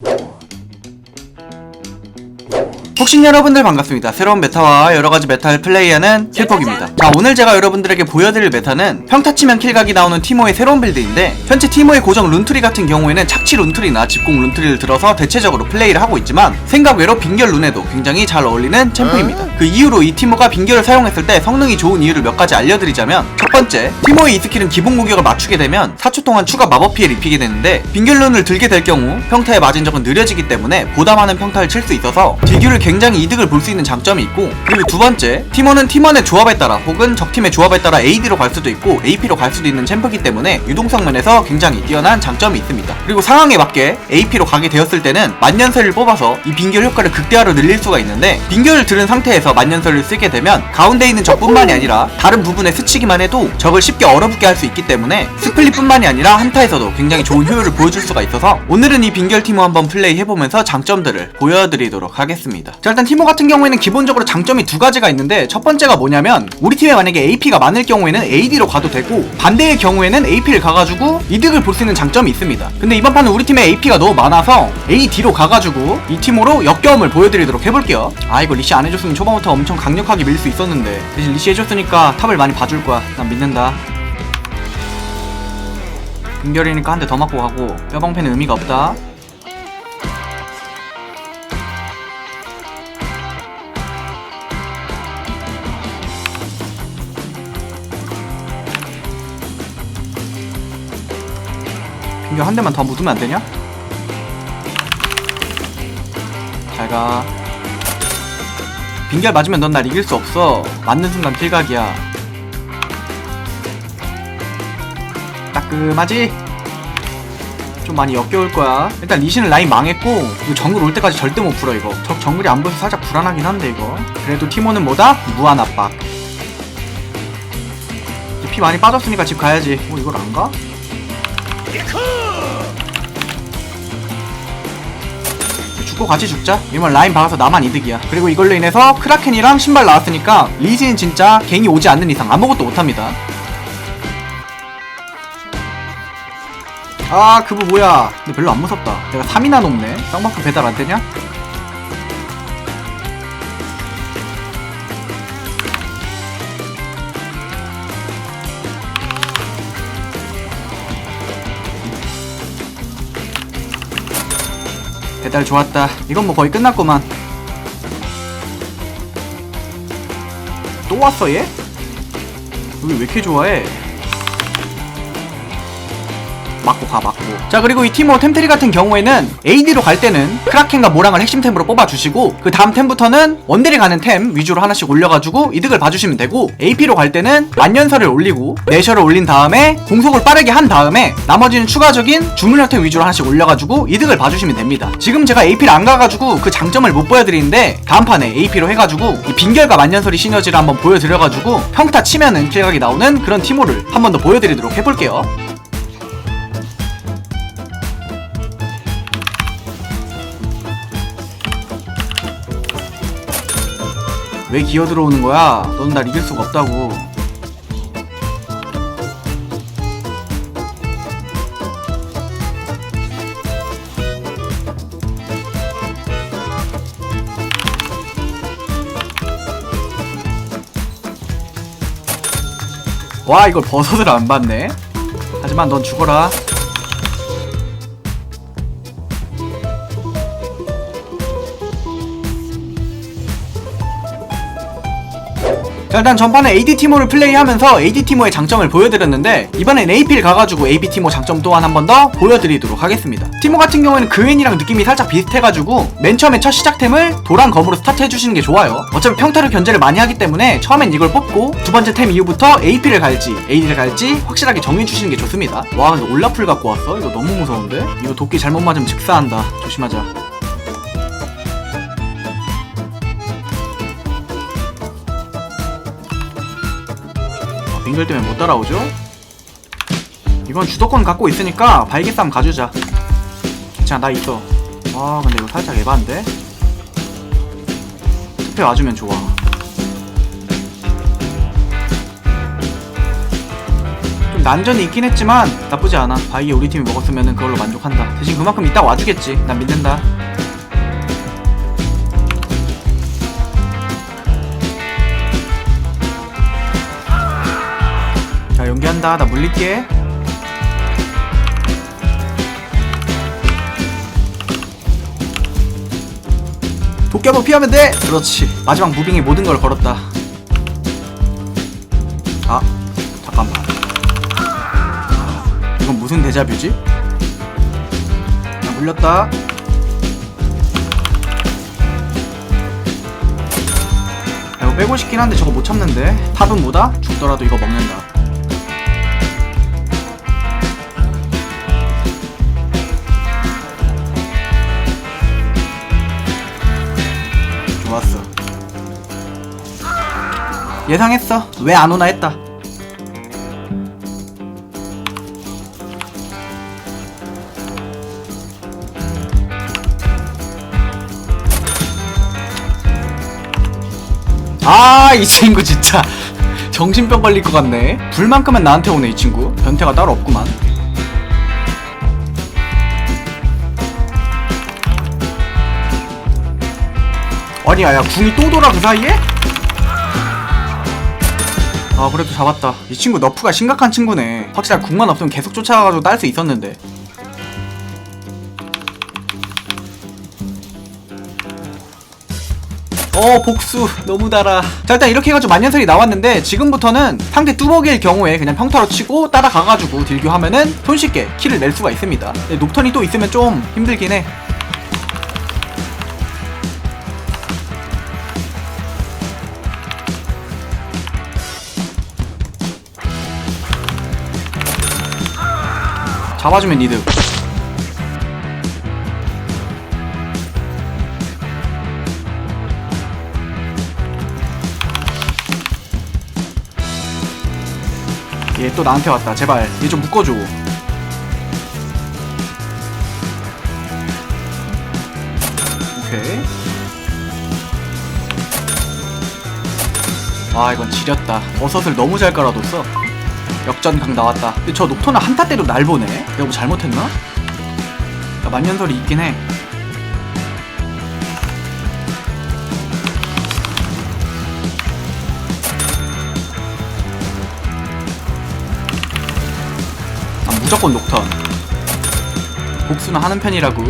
you 혹신 여러분들 반갑습니다. 새로운 메타와 여러가지 메타를 플레이하는 킬폭입니다. 자, 오늘 제가 여러분들에게 보여드릴 메타는 평타 치면 킬각이 나오는 티모의 새로운 빌드인데 현재 티모의 고정 룬트리 같은 경우에는 착취 룬트리나 집공 룬트리를 들어서 대체적으로 플레이를 하고 있지만 생각 외로 빙결 룬에도 굉장히 잘 어울리는 챔프입니다. 그 이후로 이 티모가 빙결을 사용했을 때 성능이 좋은 이유를 몇 가지 알려드리자면 첫 번째, 티모의 이 스킬은 기본 공격을 맞추게 되면 4초 동안 추가 마법 피해를 입히게 되는데 빙결 룬을 들게 될 경우 평타에 맞은 적은 느려지기 때문에 보다 많은 평타를 칠 수 있어서 딜교를 굉장히 이득을 볼 수 있는 장점이 있고 그리고 두 번째 팀원은 팀원의 조합에 따라 혹은 적팀의 조합에 따라 AD로 갈 수도 있고 AP로 갈 수도 있는 챔프이기 때문에 유동성 면에서 굉장히 뛰어난 장점이 있습니다 그리고 상황에 맞게 AP로 가게 되었을 때는 만년설을 뽑아서 이 빙결 효과를 극대화로 늘릴 수가 있는데 빙결을 들은 상태에서 만년설을 쓰게 되면 가운데 있는 적뿐만이 아니라 다른 부분에 스치기만 해도 적을 쉽게 얼어붙게 할 수 있기 때문에 스플릿뿐만이 아니라 한타에서도 굉장히 좋은 효율을 보여줄 수가 있어서 오늘은 이 빙결 티모 한번 플레이 해보면서 장점들을 보여드리도록 하겠습니다. 자 일단 티모 같은 경우에는 기본적으로 장점이 두 가지가 있는데 첫 번째가 뭐냐면 우리 팀에 만약에 AP가 많을 경우에는 AD로 가도 되고 반대의 경우에는 AP를 가가지고 이득을 볼 수 있는 장점이 있습니다. 근데 이번 판은 우리 팀에 AP가 너무 많아서 AD로 가가지고 이 팀으로 역겨움을 보여드리도록 해볼게요. 아 이거 리시 안 해줬으면 초반부터 엄청 강력하게 밀 수 있었는데 대신 리시 해줬으니까 탑을 많이 봐줄 거야. 난 믿는다. 빙결이니까 한 대 더 맞고 가고 뼈방패는 의미가 없다. 빙결 한 대만 더 묻으면 안 되냐? 잘 가. 빙결 맞으면 넌 날 이길 수 없어. 맞는 순간 킬각이야. 따끔하지? 좀 많이 역겨울 거야. 일단 리신은 라인 망했고 이거 정글 올 때까지 절대 못 풀어 이거. 적 정글이 안 보여서 살짝 불안하긴 한데 이거. 그래도 티모는 뭐다? 무한 압박. 피 많이 빠졌으니까 집 가야지. 어 이걸 안 가? 죽고 같이 죽자. 이번 라인 박아서 나만 이득이야. 그리고 이걸로 인해서 크라켄이랑 신발 나왔으니까 리신은 진짜 갱이 오지 않는 이상 아무것도 못합니다. 아 그거 뭐야 근데 별로 안 무섭다 내가 3이나 높네 쌍방풀 배달 안 되냐? 배달 좋았다 이건 뭐 거의 끝났구만 또 왔어 얘? 왜 이렇게 좋아해? 맞고 가 맞고. 자 그리고 이 티모 템트리 같은 경우에는 AD로 갈 때는 크라켄과 모랑을 핵심템으로 뽑아주시고 그 다음 템부터는 원딜이 가는 템 위주로 하나씩 올려가지고 이득을 봐주시면 되고 AP로 갈 때는 만년설을 올리고 내셔를 올린 다음에 공속을 빠르게 한 다음에 나머지는 추가적인 주문력템 위주로 하나씩 올려가지고 이득을 봐주시면 됩니다. 지금 제가 AP를 안 가가지고 그 장점을 못 보여드리는데 다음 판에 AP로 해가지고 이 빙결과 만년설이 시너지를 한번 보여드려가지고 평타 치면은 킬각이 나오는 그런 티모를 한 번 더 보여드리도록 해볼게요 왜 기어 들어오는 거야? 넌날 이길 수가 없다고. 와 이걸 버섯을 안 받네. 하지만 넌 죽어라. 자 일단 전판에 AD 티모를 플레이하면서 AD 티모의 장점을 보여드렸는데 이번엔 AP를 가가지고 AB 티모 장점 또한 한 번 더 보여드리도록 하겠습니다. 티모 같은 경우에는 그웬이랑 느낌이 살짝 비슷해가지고 맨 처음에 첫 시작템을 도란 검으로 스타트 해주시는 게 좋아요. 어차피 평타를 견제를 많이 하기 때문에 처음엔 이걸 뽑고 두 번째 템 이후부터 AP를 갈지 AD를 갈지 확실하게 정해주시는 게 좋습니다. 와 근데 올라풀 갖고 왔어? 이거 너무 무서운데? 이거 도끼 잘못 맞으면 즉사한다. 조심하자. 아, 빙글 때문에 못 따라오죠? 이건 주도권 갖고 있으니까 발기싸움 가주자. 괜찮아 나 있어 아 근데 이거 살짝 에반데? 투표 와주면 좋아. 좀 난전이 있긴 했지만 나쁘지 않아. 바이에 우리 팀이 먹었으면 그걸로 만족한다. 대신 그만큼 이따 와주겠지. 난 믿는다 한다. 나 물릴게. 도끼 한번 피하면 돼! 그렇지. 마지막 무빙에 모든 걸 걸었다. 아 잠깐만. 이건 무슨 데자뷰지? 나 물렸다. 야, 이거 빼고 싶긴 한데 저거 못 참는데. 탑은 뭐다? 죽더라도 이거 먹는다 예상했어. 왜 안 오나 했다. 아 이 친구 진짜. 정신병 걸릴 것 같네. 불만큼은 나한테 오네 이 친구. 변태가 따로 없구만. 아니 야 야 궁이 또 돌아 그 사이에? 아 그래도 잡았다. 이 친구 너프가 심각한 친구네. 확실히 궁만 없으면 계속 쫓아가가지고 딸 수 있었는데. 어 복수. 너무 달아. 자 일단 이렇게 해가지고 만년설이 나왔는데 지금부터는 상대 뚜벅이일 경우에 그냥 평타로 치고 따라가가지고 딜교하면은 손쉽게 킬을 낼 수가 있습니다. 근데 녹턴이 또 있으면 좀 힘들긴 해 잡아주면 이득 얘 또 나한테 왔다. 제발 얘 좀 묶어줘. 오케이. 아 이건 지렸다. 버섯을 너무 잘 깔아뒀어 역전각 나왔다. 근데 저 녹토는 한타 때도 날 보네. 내가 뭐 잘못했나? 야, 만년설이 있긴 해. 아, 무조건 녹턴. 복수는 하는 편이라고